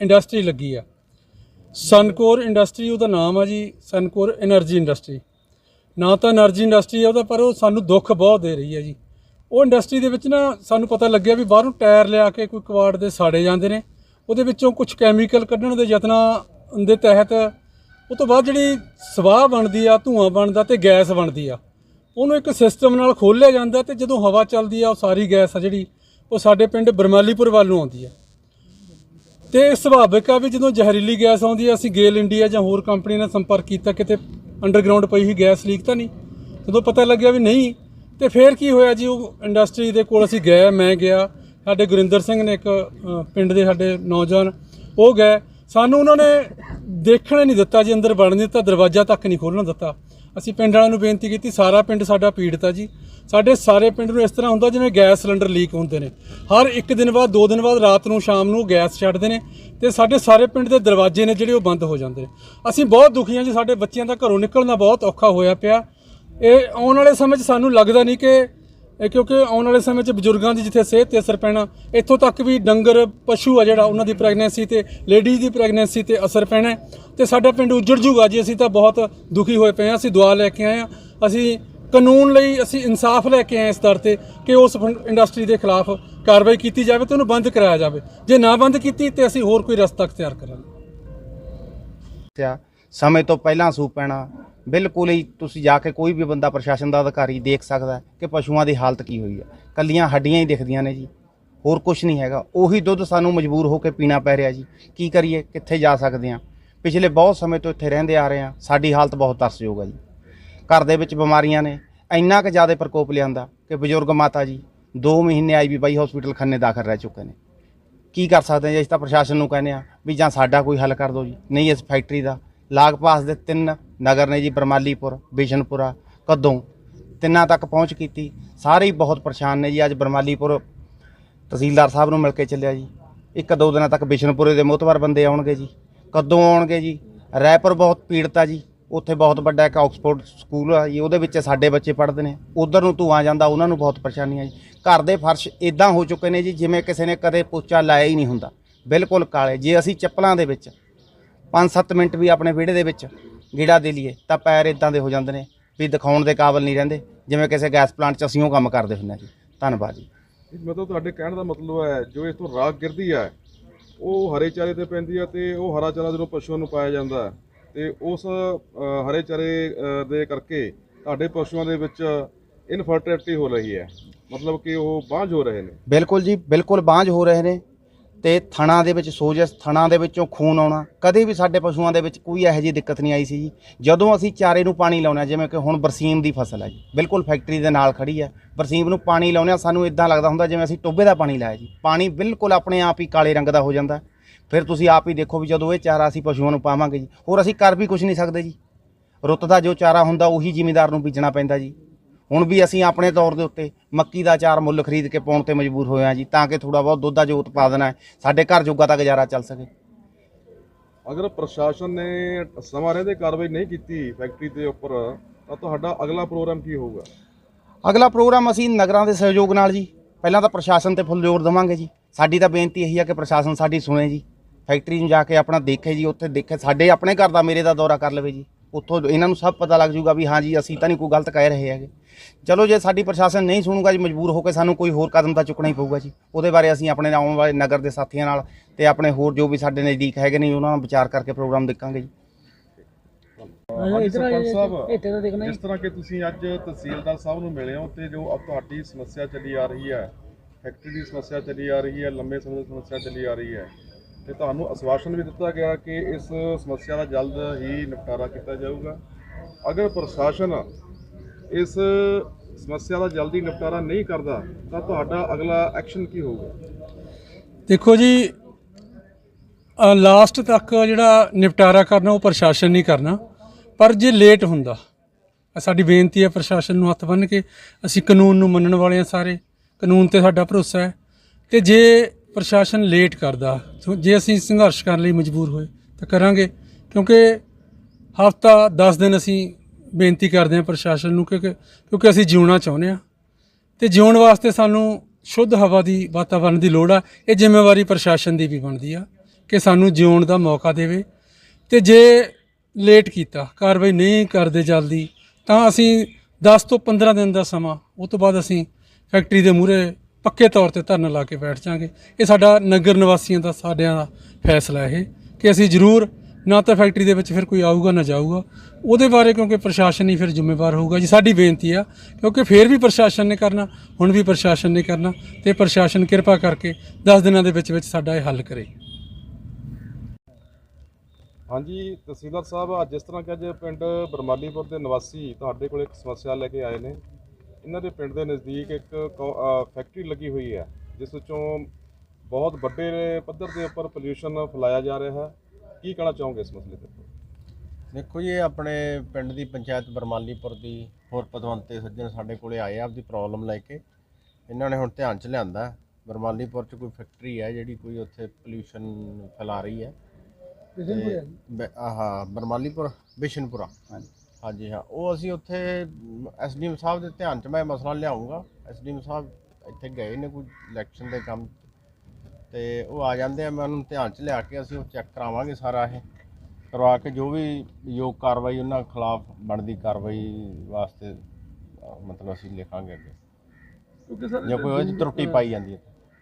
Industry ਲੱਗੀ ਆ। ਸਨਕੋਰ industry ਉਹਦਾ ਨਾਮ ਆ ਜੀ ਸਨਕੋਰ એનર્ਜੀ ਇੰਡਸਟਰੀ ਨਾ ਤਾਂ એનર્ਜੀ ਇੰਡਸਟਰੀ ਆ ਉਹਦਾ, ਪਰ ਉਹ ਸਾਨੂੰ ਦੁੱਖ ਬਹੁਤ ਦੇ ਰਹੀ ਆ ਜੀ। ਉਹ ਇੰਡਸਟਰੀ ਦੇ ਵਿੱਚ ਨਾ ਸਾਨੂੰ ਪਤਾ ਲੱਗਿਆ ਵੀ ਬਾਹਰੋਂ ਟਾਇਰ ਲਿਆ ਕੇ ਕੋਈ ਕਵਾੜ ਦੇ ਸਾੜੇ ਜਾਂਦੇ ਨੇ। ਉਹਦੇ ਵਿੱਚੋਂ ਕੁਝ ਕੈਮੀਕਲ ਕੱਢਣ ਦੇ ਯਤਨਾਂ ਦੇ ਤਹਿਤ ਉਹ ਤੋਂ ਬਾਅਦ ਜਿਹੜੀ ਸਵਾਹ ਬਣਦੀ ਆ, ਧੂਆਂ ਬਣਦਾ ਤੇ ਗੈਸ ਬਣਦੀ ਆ। ਉਹਨੂੰ ਇੱਕ ਸਿਸਟਮ ਨਾਲ ਖੋਲ੍ਹਿਆ ਜਾਂਦਾ ਤੇ ਜਦੋਂ ਹਵਾ ਚੱਲਦੀ ਆ, ਉਹ ਸਾਰੀ ਗੈਸ ਆ ਜਿਹੜੀ, ਉਹ ਸਾਡੇ ਪਿੰਡ ਬਰਮਾਲੀਪੁਰ ਵੱਲ ਨੂੰ ਆਉਂਦੀ ਆ। ਤੇ ਸੁਭਾਵਿਕ ਆ ਵੀ ਜਦੋਂ ਜ਼ਹਿਰੀਲੀ ਗੈਸ ਆਉਂਦੀ ਆ ਅਸੀਂ ਗੇਲ ਇੰਡੀਆ ਜਾਂ ਹੋਰ ਕੰਪਨੀ ਨਾਲ ਸੰਪਰਕ ਕੀਤਾ, ਕਿਤੇ ਅੰਡਰਗਰਾਉਂਡ ਪਈ ਹੀ ਗੈਸ ਲੀਕ ਤਾਂ ਨਹੀਂ? ਜਦੋਂ ਪਤਾ ਲੱਗਿਆ ਵੀ ਨਹੀਂ, ਤੇ ਫਿਰ ਕੀ ਹੋਇਆ ਜੀ? ਉਹ ਇੰਡਸਟਰੀ ਦੇ ਕੋਲ ਅਸੀਂ ਗਏ, ਮੈਂ ਗਿਆ, ਸਾਡੇ ਗੁਰਿੰਦਰ ਸਿੰਘ ਨੇ ਇੱਕ ਪਿੰਡ ਦੇ ਸਾਡੇ ਨੌਜਵਾਨ, ਉਹ ਗਏ। ਸਾਨੂੰ ਉਹਨਾਂ ਨੇ ਦੇਖਣ ਹੀ ਨਹੀਂ ਦਿੱਤਾ ਜੀ, ਅੰਦਰ ਵੜਨ ਨਹੀਂ ਦਿੱਤਾ, ਦਰਵਾਜ਼ਾ ਤੱਕ ਨਹੀਂ ਖੋਲ੍ਹਣ ਦਿੱਤਾ। ਅਸੀਂ ਪਿੰਡ ਵਾਲਿਆਂ ਨੂੰ ਬੇਨਤੀ ਕੀਤੀ, ਸਾਰਾ ਪਿੰਡ ਸਾਡਾ ਪੀੜਤ ਆ ਜੀ। ਸਾਡੇ ਸਾਰੇ ਪਿੰਡ ਨੂੰ ਇਸ ਤਰ੍ਹਾਂ ਹੁੰਦਾ ਜਿਵੇਂ ਗੈਸ ਸਿਲੰਡਰ ਲੀਕ ਹੁੰਦੇ ਨੇ। ਹਰ ਇੱਕ ਦਿਨ ਬਾਅਦ, ਦੋ ਦਿਨ ਬਾਅਦ, ਰਾਤ ਨੂੰ, ਸ਼ਾਮ ਨੂੰ ਗੈਸ ਛੱਡਦੇ ਨੇ ਤੇ ਸਾਡੇ ਸਾਰੇ ਪਿੰਡ ਦੇ ਦਰਵਾਜ਼ੇ ਨੇ ਜਿਹੜੇ ਉਹ ਬੰਦ ਹੋ ਜਾਂਦੇ ਨੇ। ਅਸੀਂ ਬਹੁਤ ਦੁਖੀ ਹਾਂ ਜੀ, ਸਾਡੇ ਬੱਚਿਆਂ ਦਾ ਘਰੋਂ ਨਿਕਲਣਾ ਬਹੁਤ ਔਖਾ ਹੋਇਆ ਪਿਆ। ਇਹ ਆਉਣ ਵਾਲੇ ਸਮੇਂ 'ਚ ਸਾਨੂੰ ਲੱਗਦਾ ਨਹੀਂ ਕਿ ਇਹ ਕਿਉਂਕਿ ਆਉਣ ਵਾਲੇ ਸਮੇਂ 'ਚ ਬਜ਼ੁਰਗਾਂ ਦੀ ਜਿੱਥੇ ਸਿਹਤ ਤੇ ਅਸਰ ਪੈਣਾ, ਇੱਥੋਂ ਤੱਕ ਵੀ ਡੰਗਰ, ਪਸ਼ੂ ਆ ਜਿਹੜਾ ਉਹਨਾਂ ਦੀ ਪ੍ਰੈਗਨੈਂਸੀ ਤੇ ਲੇਡੀਜ਼ ਦੀ ਪ੍ਰੈਗਨੈਂਸੀ ਤੇ ਅਸਰ ਪੈਣਾ ਹੈ। ਤੇ ਸਾਡਾ ਪਿੰਡ ਉੱਜੜ ਜੂਗਾ ਜੀ, ਅਸੀਂ ਤਾਂ ਬਹੁਤ ਦੁਖੀ ਹੋਏ ਪਏ ਹਾਂ, ਅਸੀਂ ਦੁਆ ਲੈ ਕੇ ਆਏ ਹਾਂ। ਅਸੀਂ ਕਾਨੂੰਨ ਲਈ ਅਸੀਂ ਇਨਸਾਫ ਲੈ ਕੇ ਆਏ ਇਸ ਦਰ ਤੇ ਕਿ ਉਸ ਇੰਡਸਟਰੀ ਦੇ ਖਿਲਾਫ ਕਾਰਵਾਈ ਕੀਤੀ ਜਾਵੇ ਤੇ ਉਹਨੂੰ ਬੰਦ ਕਰਾਇਆ ਜਾਵੇ। ਜੇ ਨਾ ਬੰਦ ਕੀਤੀ ਤੇ ਅਸੀਂ ਹੋਰ ਕੋਈ ਰਸਤਾ ਅਖਤਿਆਰ ਕਰਾਂਗੇ। ਸਮੇਂ ਤੋਂ ਪਹਿਲਾਂ ਸੂ ਪੈਣਾ ਬਿਲਕੁਲ ਹੀ ਤੁਸੀਂ ਜਾ ਕੇ ਕੋਈ ਵੀ ਬੰਦਾ ਪ੍ਰਸ਼ਾਸਨ ਦਾ ਅਧਿਕਾਰੀ ਦੇਖ ਸਕਦਾ ਕਿ ਪਸ਼ੂਆਂ ਦੀ ਹਾਲਤ ਕੀ ਹੋਈ ਹੈ। ਕੱਲੀਆਂ ਹੱਡੀਆਂ ਹੀ ਦਿਖਦੀਆਂ ਨੇ ਜੀ। ਹੋਰ ਕੁਝ ਨਹੀਂ ਹੈਗਾ। ਉਹੀ ਦੁੱਧ ਸਾਨੂੰ ਮਜਬੂਰ ਹੋ ਕੇ ਪੀਣਾ ਪੈ ਰਿਹਾ ਜੀ। ਕੀ ਕਰੀਏ? ਕਿੱਥੇ ਜਾ ਸਕਦੇ ਹਾਂ? ਪਿਛਲੇ ਬਹੁਤ ਸਮੇਂ ਤੋਂ ਇੱਥੇ ਰਹਿੰਦੇ ਆ ਰਹੇ ਹਾਂ। ਸਾਡੀ ਹਾਲਤ ਬਹੁਤ ਤਰਸਯੋਗ ਹੈ ਜੀ। ਘਰ ਦੇ ਵਿੱਚ ਬਿਮਾਰੀਆਂ ਨੇ। ਇੰਨਾ ਕੁ ਜ਼ਿਆਦਾ ਪ੍ਰਕੋਪ ਲਿਆਂਦਾ ਕਿ ਬਜ਼ੁਰਗ ਮਾਤਾ ਜੀ 2 ਮਹੀਨੇ ਆਈਬੀਬਾਈ ਹਸਪੀਟਲ ਖੰਨੇ ਦਾਖਲ ਰਹਿ ਚੁੱਕੇ ਨੇ। ਕੀ ਕਰ ਸਕਦੇ ਹਾਂ ਜੀ? ਅਸੀਂ ਤਾਂ ਪ੍ਰਸ਼ਾਸਨ ਨੂੰ ਕਹਿੰਦੇ ਆ ਵੀ ਜਾਂ ਸਾਡਾ ਕੋਈ ਹੱਲ ਕਰ ਦਿਓ ਜੀ। ਨਹੀਂ ਇਸ ਫੈਕਟਰੀ ਦਾ ਲਾਗ ਪਾਸ ਦੇ ਤਿੰਨ ਨਗਰ ਨੇ ਜੀ, ਬਰਮਾਲੀਪੁਰ, ਬਿਸ਼ਨਪੁਰਾ, ਕਦੋਂ। ਤਿੰਨਾਂ ਤੱਕ ਪਹੁੰਚ ਕੀਤੀ। ਸਾਰੇ ਹੀ ਬਹੁਤ ਪਰੇਸ਼ਾਨ ਨੇ ਜੀ। ਅੱਜ ਬਰਮਾਲੀਪੁਰ ਤਹਿਸੀਲਦਾਰ ਸਾਹਿਬ ਨੂੰ ਮਿਲ ਕੇ ਚੱਲਿਆ ਜੀ। ਇੱਕ ਦੋ ਦਿਨਾਂ ਤੱਕ ਬਿਸ਼ਨਪੁਰੇ ਦੇ ਮੋਤਬਰ ਬੰਦੇ ਆਉਣਗੇ ਜੀ। ਕਦੋਂ ਆਉਣਗੇ ਜੀ। ਰੈਪਰ ਬਹੁਤ ਪੀੜਤ ਆ ਜੀ। ਉੱਥੇ ਬਹੁਤ ਵੱਡਾ ਇੱਕ ਆਕਸਫੋਰਡ ਸਕੂਲ ਆ ਜੀ। ਉਹਦੇ ਵਿੱਚ ਸਾਡੇ ਬੱਚੇ ਪੜ੍ਹਦੇ ਨੇ। ਉਧਰ ਨੂੰ ਧੂਆਂ ਜਾਂਦਾ, ਉਹਨਾਂ ਨੂੰ ਬਹੁਤ ਪਰੇਸ਼ਾਨੀ ਆ ਜੀ। ਘਰ ਦੇ ਫਰਸ਼ ਇਦਾਂ ਹੋ ਚੁੱਕੇ ਨੇ ਜੀ, ਜਿਵੇਂ ਕਿਸੇ ਨੇ ਕਦੇ ਪੋਚਾ ਲਾਇਆ ਹੀ ਨਹੀਂ ਹੁੰਦਾ। ਬਿਲਕੁਲ ਕਾਲੇ। ਜੇ ਅਸੀਂ ਚੱਪਲਾਂ ਦੇ ਵਿੱਚ 5-7 ਮਿੰਟ ਵੀ ਆਪਣੇ ਵਿਹੜੇ ਦੇ ਵਿੱਚ ਗੇੜਾ ਦੇ ਲਈਏ ਤਾਂ ਪੈਰ ਇਦਾਂ ਦੇ ਹੋ ਜਾਂਦੇ ਨੇ ਵੀ ਦਿਖਾਉਣ ਦੇ ਕਾਬਿਲ ਨਹੀਂ ਰਹਿੰਦੇ। ਜਿਵੇਂ ਕਿਸੇ ਗੈਸ ਪਲਾਂਟ 'ਚ ਅਸੀਂ ਉਹ ਕੰਮ ਕਰਦੇ ਹੁੰਦੇ ਹਾਂ ਜੀ। ਧੰਨਵਾਦ ਜੀ। ਮਤਲਬ ਤੁਹਾਡੇ ਕਹਿਣ ਦਾ ਮਤਲਬ ਹੈ ਜੋ ਇਸ ਤੋਂ ਰਾਗ ਗਿਰਦੀ ਹੈ ਉਹ ਹਰੇ ਚਾਰੇ ਤੇ ਪੈਂਦੀ ਹੈ ਤੇ ਉਹ ਹਰਾ ਚਾਰਾ ਜਦੋਂ ਪਸ਼ੂਆਂ ਨੂੰ ਪਾਇਆ ਜਾਂਦਾ ਹੈ ਤੇ ਉਸ ਹਰੇ ਚਾਰੇ ਦੇ ਕਰਕੇ ਤੁਹਾਡੇ ਪਸ਼ੂਆਂ ਦੇ ਵਿੱਚ ਇਨਫਰਟੀਲਿਟੀ ਹੋ ਰਹੀ ਹੈ। ਮਤਲਬ ਕਿ ਉਹ ਬਾਂਝ ਹੋ ਰਹੇ ਨੇ। ਬਿਲਕੁਲ ਜੀ ਬਿਲਕੁਲ ਬਾਂਝ ਹੋ ਰਹੇ ਨੇ। ਤੇ ਥਣਾ ਦੇ ਵਿੱਚ ਸੋਜਸ ਥਣਾ ਦੇ ਵਿੱਚੋਂ ਖੂਨ ਆਉਣਾ। ਕਦੇ ਵੀ ਸਾਡੇ ਪਸ਼ੂਆਂ ਦੇ ਵਿੱਚ ਕੋਈ ਇਹੋ ਜਿਹੀ ਦਿੱਕਤ ਨਹੀਂ ਆਈ ਸੀ ਜੀ। ਜਦੋਂ ਅਸੀਂ ਚਾਰੇ ਨੂੰ ਪਾਣੀ ਲਾਉਣਾ ਜਿਵੇਂ ਕਿ ਹੁਣ ਬਰਸੀਮ ਦੀ ਫਸਲ ਹੈ ਜੀ, ਬਿਲਕੁਲ ਫੈਕਟਰੀ ਦੇ ਨਾਲ ਖੜੀ ਹੈ। ਬਰਸੀਮ ਨੂੰ ਪਾਣੀ ਲਾਉਂਦੇ ਹਾਂ, ਸਾਨੂੰ ਇਦਾਂ ਲੱਗਦਾ ਹੁੰਦਾ ਜਿਵੇਂ ਅਸੀਂ ਟੋਬੇ ਦਾ ਪਾਣੀ ਲਾਇਆ ਜੀ। ਪਾਣੀ ਬਿਲਕੁਲ ਆਪਣੇ ਆਪ ਹੀ ਕਾਲੇ ਰੰਗ ਦਾ ਹੋ ਜਾਂਦਾ। ਫਿਰ ਤੁਸੀਂ ਆਪ ਹੀ ਦੇਖੋ ਵੀ ਜਦੋਂ ਇਹ ਚਾਰਾ ਅਸੀਂ ਪਸ਼ੂਆਂ ਨੂੰ ਪਾਵਾਂਗੇ ਜੀ, ਹੋਰ ਅਸੀਂ ਕਰ ਵੀ ਕੁਝ ਨਹੀਂ ਸਕਦੇ ਜੀ। ਰੁੱਤ ਦਾ ਜੋ ਚਾਰਾ ਹੁੰਦਾ, ਉਹੀ ਜ਼ਿਮੀਦਾਰ ਨੂੰ ਬੀਜਣਾ ਪੈਂਦਾ ਜੀ। ਹੁਣ ਵੀ ਅਸੀਂ ਆਪਣੇ ਤੌਰ ਦੇ ਉੱਤੇ ਮੱਕੀ ਦਾ ਚਾਰ ਮੁੱਲ ਖਰੀਦ ਕੇ ਪਾਉਣ ਤੇ ਮਜਬੂਰ ਹੋਏ ਹਾਂ ਜੀ ਤਾਂ ਕਿ ਥੋੜਾ ਬਹੁਤ ਦੁੱਧ ਦਾ ਜੋ ਉਤਪਾਦਨ ਹੈ ਸਾਡੇ ਘਰ ਜੋਗਾ ਤਾਂ ਗੁਜ਼ਾਰਾ ਚੱਲ ਸਕੇ। ਅਗਰ ਪ੍ਰਸ਼ਾਸਨ ਨੇ ਸਮਾਂ ਰਹਿੰਦੇ ਕਾਰਵਾਈ ਨਹੀਂ ਕੀਤੀ ਫੈਕਟਰੀ ਦੇ ਉੱਪਰ ਤਾਂ ਤੁਹਾਡਾ ਅਗਲਾ ਪ੍ਰੋਗਰਾਮ ਕੀ ਹੋਊਗਾ? ਅਗਲਾ ਪ੍ਰੋਗਰਾਮ ਅਸੀਂ ਨਗਰਾਂ ਦੇ ਸਹਿਯੋਗ ਨਾਲ ਜੀ ਪਹਿਲਾਂ ਤਾਂ ਪ੍ਰਸ਼ਾਸਨ ਤੇ ਫੁੱਲ ਜ਼ੋਰ ਦੇਵਾਂਗੇ ਜੀ। ਸਾਡੀ ਤਾਂ ਬੇਨਤੀ ਇਹੀ ਆ ਕਿ ਪ੍ਰਸ਼ਾਸਨ ਸਾਡੀ ਸੁਣੇ ਜੀ। ਫੈਕਟਰੀ ਨੂੰ ਜਾ ਕੇ ਆਪਣਾ ਦੇਖੇ ਜੀ ਉੱਥੇ ਦੇਖੇ ਸਾਡੇ ਆਪਣੇ ਘਰ ਦਾ ਮੇਰੇ ਦਾ ਦੌਰਾ ਕਰ ਲਵੇ ਜੀ। ਉੱਥੋਂ ਇਹਨਾਂ ਨੂੰ ਸਭ ਪਤਾ ਲੱਗ ਜੂਗਾ ਵੀ ਹਾਂ ਜੀ ਅਸੀਂ ਤਾਂ ਨਹੀਂ ਕੋਈ ਗਲਤ ਕਹਿ ਰਹੇ ਹੈਗੇ। ਚਲੋ ਜੇ ਸਾਡੀ ਪ੍ਰਸ਼ਾਸਨ ਨਹੀਂ ਸੁਣੂਗਾ ਜੀ ਮਜਬੂਰ ਹੋ ਕੇ ਸਾਨੂੰ ਕੋਈ ਹੋਰ ਕਦਮ ਤਾਂ ਚੁੱਕਣਾ ਹੀ ਪਊਗਾ ਜੀ। ਉਹਦੇ ਬਾਰੇ ਅਸੀਂ ਆਪਣੇ ਆਉਣ ਵਾਲੇ ਨਗਰ ਦੇ ਸਾਥੀਆਂ ਨਾਲ ਤੇ ਆਪਣੇ ਹੋਰ ਜੋ ਵੀ ਸਾਡੇ ਨਜ਼ਦੀਕ ਹੈਗੇ ਨੇ ਉਹਨਾਂ ਨਾਲ ਵਿਚਾਰ ਕਰਕੇ ਪ੍ਰੋਗਰਾਮ ਦੇਖਾਂਗੇ ਜੀ। ਸਰਪੰਚ ਸਾਹਿਬ। ਜਿਸ ਤਰ੍ਹਾਂ ਕਿ ਤੁਸੀਂ ਅੱਜ ਤਹਿਸੀਲਦਾਰ ਸਾਹਿਬ ਨੂੰ ਮਿਲੇ ਹੋ ਤੇ ਜੋ ਤੁਹਾਡੀ ਸਮੱਸਿਆ ਚੱਲੀ ਆ ਰਹੀ ਹੈ ਫੈਕਟਰੀ ਦੀ ਸਮੱਸਿਆ ਚੱਲੀ ਆ ਰਹੀ ਹੈ ਲੰਬੇ ਸਮੇਂ ਤੋਂ ਸਮੱਸਿਆ ਚੱਲੀ ਆ ਰਹੀ ਹੈ ਤੇ ਤੁਹਾਨੂੰ ਅਸਵਾਸ਼ਨ ਵੀ ਦਿੱਤਾ ਗਿਆ ਕਿ ਇਸ ਸਮੱਸਿਆ ਦਾ ਜਲਦ ਹੀ ਨਿਪਟਾਰਾ ਕੀਤਾ ਜਾਊਗਾ। ਅਗਰ ਪ੍ਰਸ਼ਾਸਨ ਇਸ ਸਮੱਸਿਆ ਦਾ ਜਲਦੀ ਨਿਪਟਾਰਾ ਨਹੀਂ ਕਰਦਾ, ਤਾਂ ਤੁਹਾਡਾ ਅਗਲਾ ਐਕਸ਼ਨ ਕੀ ਹੋਊਗਾ? ਦੇਖੋ ਜੀ ਲਾਸਟ ਤੱਕ ਜਿਹੜਾ ਨਿਪਟਾਰਾ ਕਰਨਾ, ਉਹ ਪ੍ਰਸ਼ਾਸਨ ਨਹੀਂ ਕਰਨਾ। ਪਰ ਜੇ ਲੇਟ ਹੁੰਦਾ ਸਾਡੀ ਬੇਨਤੀ ਹੈ ਪ੍ਰਸ਼ਾਸਨ ਨੂੰ ਹੱਥ ਬੰਨ੍ਹ ਕੇ, ਅਸੀਂ ਕਾਨੂੰਨ ਨੂੰ ਮੰਨਣ ਵਾਲੇ ਹਾਂ ਸਾਰੇ। ਕਾਨੂੰਨ ਤੇ ਸਾਡਾ ਭਰੋਸਾ ਹੈ। ਤੇ ਜੇ ਪ੍ਰਸ਼ਾਸਨ ਲੇਟ ਕਰਦਾ, ਸੋ ਜੇ ਅਸੀਂ ਸੰਘਰਸ਼ ਕਰਨ ਲਈ ਮਜਬੂਰ ਹੋਏ, ਤਾਂ ਕਰਾਂਗੇ। ਕਿਉਂਕਿ ਹਫਤਾ 10 ਦਿਨ ਅਸੀਂ ਬੇਨਤੀ ਕਰਦੇ ਹਾਂ ਪ੍ਰਸ਼ਾਸਨ ਨੂੰ ਕਿਉਂਕਿ ਕਿਉਂਕਿ ਅਸੀਂ ਜਿਉਣਾ ਚਾਹੁੰਦੇ ਹਾਂ। ਤੇ ਜਿਉਣ ਵਾਸਤੇ ਸਾਨੂੰ ਸ਼ੁੱਧ ਹਵਾ ਦੀ ਵਾਤਾਵਰਣ ਦੀ ਲੋੜ ਆ। ਇਹ ਜ਼ਿੰਮੇਵਾਰੀ ਪ੍ਰਸ਼ਾਸਨ ਦੀ ਵੀ ਬਣਦੀ ਆ ਕਿ ਸਾਨੂੰ ਜਿਉਣ ਦਾ ਮੌਕਾ ਦੇਵੇ। ਤੇ ਜੇ ਲੇਟ ਕੀਤਾ, ਕਾਰਵਾਈ ਨਹੀਂ ਕਰਦੇ ਜਲਦੀ, ਤਾਂ ਅਸੀਂ 10 ਤੋਂ 15 ਦਿਨ ਦਾ ਸਮਾਂ, ਉਹ ਤੋਂ ਬਾਅਦ ਅਸੀਂ ਫੈਕਟਰੀ ਦੇ ਮੂਹਰੇ ਪੱਕੇ ਤੌਰ ਤੇ ਧਰਨਾ ਲਾ ਕੇ ਬੈਠ ਜਾਾਂਗੇ। ਇਹ ਸਾਡਾ ਨਗਰ ਨਿਵਾਸੀਆਂ ਦਾ, ਸਾਡਿਆਂ ਦਾ ਫੈਸਲਾ ਇਹ ਕਿ ਅਸੀਂ ਜ਼ਰੂਰ ਨਾ ਤਾਂ ਫੈਕਟਰੀ ਦੇ ਵਿੱਚ ਫਿਰ ਕੋਈ ਆਊਗਾ, ਨਾ ਜਾਊਗਾ। ਉਹਦੇ ਬਾਰੇ ਕਿਉਂਕਿ ਪ੍ਰਸ਼ਾਸਨ ਹੀ ਫਿਰ ਜ਼ਿੰਮੇਵਾਰ ਹੋਊਗਾ। ਜੀ, ਸਾਡੀ ਬੇਨਤੀ ਆ, ਕਿਉਂਕਿ ਫਿਰ ਵੀ ਪ੍ਰਸ਼ਾਸਨ ਨੇ ਕਰਨਾ, ਹੁਣ ਵੀ ਪ੍ਰਸ਼ਾਸਨ ਨੇ ਕਰਨਾ ਤੇ ਪ੍ਰਸ਼ਾਸਨ ਕਿਰਪਾ ਕਰਕੇ 10 ਦਿਨਾਂ ਦੇ ਵਿੱਚ ਵਿੱਚ ਸਾਡਾ ਇਹ ਹੱਲ ਕਰੇ। ਹਾਂਜੀ, ਤਹਿਸੀਲਦਾਰ ਸਾਹਿਬ, ਅੱਜ ਜਿਸ ਤਰ੍ਹਾਂ ਕਿ ਅੱਜ ਪਿੰਡ ਬਰਮਾਲੀਪੁਰ ਦੇ ਨਿਵਾਸੀ ਤੁਹਾਡੇ ਕੋਲ ਇੱਕ ਸਮੱਸਿਆ ਲੈ ਕੇ ਆਏ ਨੇ। ਇਹਨਾਂ ਦੇ ਪਿੰਡ ਦੇ ਨਜ਼ਦੀਕ ਇੱਕ ਫੈਕਟਰੀ ਲੱਗੀ ਹੋਈ ਹੈ ਜਿਸ ਵਿੱਚੋਂ ਬਹੁਤ ਵੱਡੇ ਪੱਧਰ ਦੇ ਉੱਪਰ ਪੋਲਿਊਸ਼ਨ ਫੈਲਾਇਆ ਜਾ ਰਿਹਾ ਹੈ। ਕੀ ਕਹਿਣਾ ਚਾਹੋਗੇ ਇਸ ਮਸਲੇ ਤੇ? ਦੇਖੋ ਜੀ ਇਹ ਆਪਣੇ ਪਿੰਡ ਦੀ ਪੰਚਾਇਤ ਬਰਮਾਲੀਪੁਰ ਦੀ ਹੋਰ ਪਦਵੰਤੇ ਸੱਜਣ ਸਾਡੇ ਕੋਲੇ ਆਏ ਆ ਆਪਦੀ ਪ੍ਰੋਬਲਮ ਲੈ ਕੇ। ਇਹਨਾਂ ਨੇ ਹੁਣ ਧਿਆਨ ਚ ਲਿਆਂਦਾ ਬਰਮਾਲੀਪੁਰ ਚ ਕੋਈ ਫੈਕਟਰੀ ਹੈ ਜਿਹੜੀ ਕੋਈ ਉੱਥੇ ਪੋਲਿਊਸ਼ਨ ਫੈਲਾ ਰਹੀ ਹੈ। ਤੇ ਆਹ ਬਰਮਾਲੀਪੁਰ ਬਿਸ਼ਨਪੁਰਾ। ਹਾਂਜੀ। ਹਾਂਜੀ ਹਾਂ। ਉਹ ਅਸੀਂ ਉੱਥੇ ਐਸਡੀਐਮ ਸਾਹਿਬ ਦੇ ਧਿਆਨ ਚ ਮੈਂ ਇਹ ਮਸਲਾ ਲਿਆਉਂਗਾ ਐਸਡੀਐਮ ਸਾਹਿਬ ਇੱਥੇ ਗਏ ਨੇ ਕੋਈ ਇਲੈਕਸ਼ਨ ਦੇ ਕੰਮ ਤੇ ਉਹ ਆ ਜਾਂਦੇ ਆ ਮੈਂ ਉਹਨੂੰ ਧਿਆਨ ਚ ਲਿਆ ਕੇ ਅਸੀਂ ਉਹ ਚੈੱਕ ਕਰਾਵਾਂਗੇ ਸਾਰਾ ਇਹ। ਕਰਵਾ ਕੇ ਜੋ ਵੀ ਯੋਗ ਕਾਰਵਾਈ ਉਹਨਾਂ ਖਿਲਾਫ ਬਣਦੀ ਕਾਰਵਾਈ ਵਾਸਤੇ ਮਤਲਬ ਅਸੀਂ ਲਿਖਾਂਗੇ ਅੱਗੇ। ਕਿਉਂਕਿ ਸਰ ਜੇ ਕੋਈ ਉਹ 'ਚ ਤਰੁੱਟੀ ਪਾਈ ਜਾਂਦੀ ਹੈ।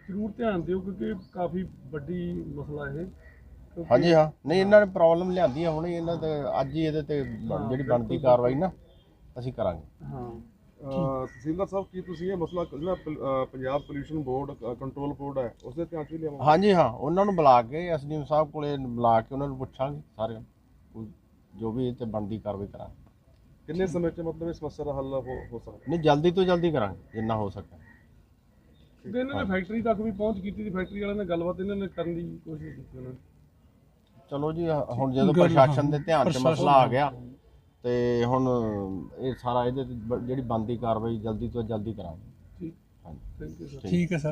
ਜ਼ਰੂਰ ਧਿਆਨ ਦਿਓ ਕਿਉਂਕਿ ਕਾਫੀ ਵੱਡੀ ਮਸਲਾ ਇਹ। ਹਾਂਜੀ ਹਾਂ। ਨਹੀਂ ਇਹਨਾਂ ਨੇ ਪ੍ਰੋਬਲਮ ਲਿਆਂਦੀ ਹੈ ਹੁਣੇ ਇਹਨਾਂ ਤੇ ਅੱਜ ਹੀ ਇਹਦੇ ਤੇ ਜਿਹੜੀ ਬਣਦੀ ਕਾਰਵਾਈ ਨਾ ਅਸੀਂ ਕਰਾਂਗੇ। ਹਾਂ। ਅ, ਤਹਿਸੀਲਦਾਰ ਸਾਹਿਬ ਕੀ ਤੁਸੀਂ ਇਹ ਮਸਲਾ ਜਿਹੜਾ Punjab pollution board control board ਹੈ ਉਸ ਦੇ ਧਿਆਨ 'ਚ ਵੀ ਲਿਆਵਾਂਗੇ? ਹਾਂਜੀ ਹਾਂ ਉਹਨਾਂ ਨੂੰ ਬੁਲਾ ਕੇ ਐਸਡੀਐਮ ਸਾਹਿਬ ਕੋਲੇ ਬੁਲਾ ਕੇ ਉਹਨਾਂ ਨੂੰ ਪੁੱਛਾਂਗੇ ਸਾਰੇ ਕੋਈ ਜੋ ਵੀ ਇਹ ਤੇ ਬਣਦੀ ਕਾਰਵਾਈ ਕਰਾਂਗੇ। ਕਿੰਨੇ ਸਮੇਂ 'ਚ ਮਤਲਬ ਇਸ ਸਮੱਸਿਆ ਦਾ ਹੱਲ ਹੋ ਹੋ ਸਕਦਾ? ਨਹੀਂ ਜਲਦੀ ਤੋਂ ਜਲਦੀ ਕਰਾਂਗੇ ਜਿੰਨਾ ਹੋ ਸਕੇ। ਤੇ ਇਹਨਾਂ ਨੇ ਫੈਕਟਰੀ ਤੱਕ ਵੀ ਪਹੁੰਚ ਕੀਤੀ ਸੀ ਫੈਕਟਰੀ ਵਾਲਿਆਂ ਨਾਲ ਗੱਲਬਾਤ ਇਹਨਾਂ ਨੇ ਕਰਨ ਦੀ ਕੋਸ਼ਿਸ਼ ਕੀਤੀ ਉਹਨਾਂ ਨੇ। ਚਲੋ ਜੀ ਹੁਣ ਜਦੋਂ ਗੱਲ, ਪ੍ਰਸ਼ਾਸਨ ਦੇ ਧਿਆਨ 'ਚ ਪ੍ਰਸ਼ਾਸਨ ਮਸਲਾ ਆ ਗਿਆ ਤੇ ਹੁਣ ਇਹ ਸਾਰਾ ਇਹਦੇ ਤੇ ਬ- ਜਿਹੜੀ ਬਣਦੀ ਕਾਰਵਾਈ ਜਲਦੀ ਤੋਂ ਜਲਦੀ ਕਰਾਂਗੇ। ਠੀਕ। ਹਾਂਜੀ। ਠੀਕ। ਹੈ ਸਰ